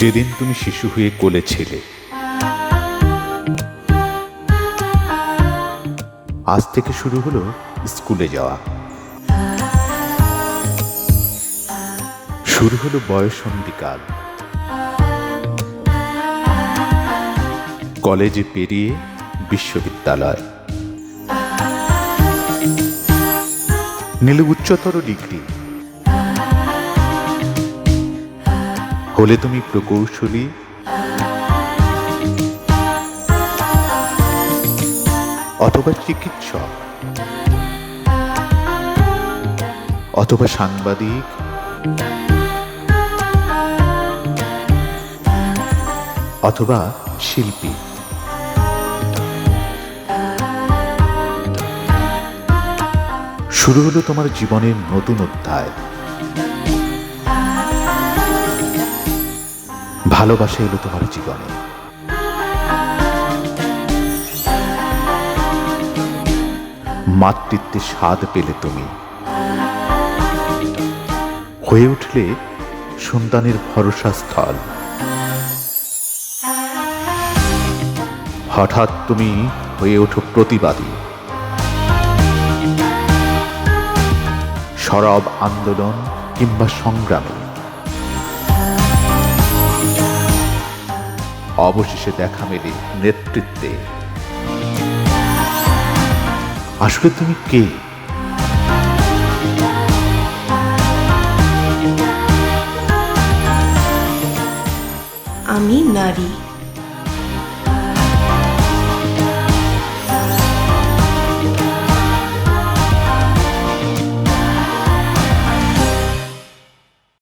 যেদিন তুমি শিশু হয়ে কোলে ছিলে, আজ থেকে শুরু হলো স্কুলে যাওয়া। শুরু হলো বয়সন্ধিকাল কলেজে পেরিয়ে বিশ্ববিদ্যালয়। নিলে উচ্চতর ডিগ্রি। হলে তুমি প্রকৌশলী। অথবা চিকিৎসক। অথবা সাংবাদিক। অথবা শিল্পী। শুরু হলো তোমার জীবনের নতুন অধ্যায়। ভালোবাসা এলো তোমার জীবনে। মাতৃত্বের স্বাদ পেলে তুমি। হয়ে উঠলে সন্তানের ভরসা স্থল। হঠাৎ তুমি হয়ে ওঠো প্রতিবাদী। সরব আন্দোলন কিংবা সংগ্রামে। অবশেষে দেখা মেলে নেতৃত্বে। আসলে তুমি কে? আমি নারী।